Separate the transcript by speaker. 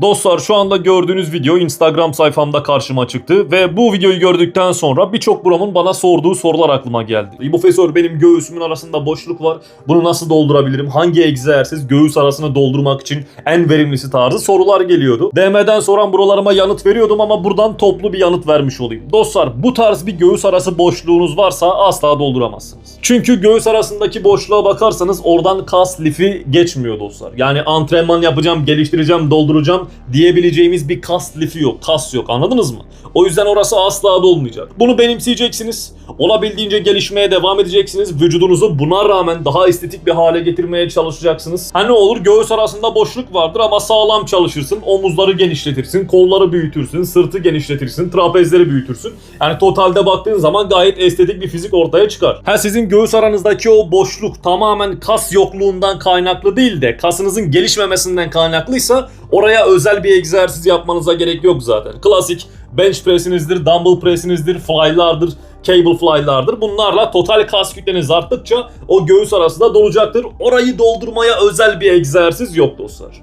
Speaker 1: Dostlar şu anda gördüğünüz video Instagram sayfamda karşıma çıktı ve bu videoyu gördükten sonra birçok buramın bana sorduğu sorular aklıma geldi. Profesör benim göğsümün arasında boşluk var. Bunu nasıl doldurabilirim? Hangi egzersiz göğüs arasını doldurmak için en verimlisi tarzı sorular geliyordu. DM'den soran buralarıma yanıt veriyordum ama buradan toplu bir yanıt vermiş olayım. Dostlar bu tarz bir göğüs arası boşluğunuz varsa asla dolduramazsınız. Çünkü göğüs arasındaki boşluğa bakarsanız oradan kas lifi geçmiyor dostlar. Yani antrenman yapacağım, geliştireceğim, dolduracağım diyebileceğimiz bir kas lifi yok, kas yok anladınız mı? O yüzden orası asla dolmayacak. Bunu benimseyeceksiniz. Olabildiğince gelişmeye devam edeceksiniz. Vücudunuzu buna rağmen daha estetik bir hale getirmeye çalışacaksınız. Ha ne olur göğüs arasında boşluk vardır ama sağlam çalışırsın. Omuzları genişletirsin, kolları büyütürsün, sırtı genişletirsin, trapezleri büyütürsün. Yani totalde baktığın zaman gayet estetik bir fizik ortaya çıkar. Ha sizin göğüs aranızdaki o boşluk tamamen kas yokluğundan kaynaklı değil de kasınızın gelişmemesinden kaynaklıysa oraya özel bir egzersiz yapmanıza gerek yok zaten. Klasik bench pressinizdir, dumbbell pressinizdir, fly'lardır, cable fly'lardır. Bunlarla total kas kütleniz arttıkça o göğüs arası da dolacaktır. Orayı doldurmaya özel bir egzersiz yok dostlar.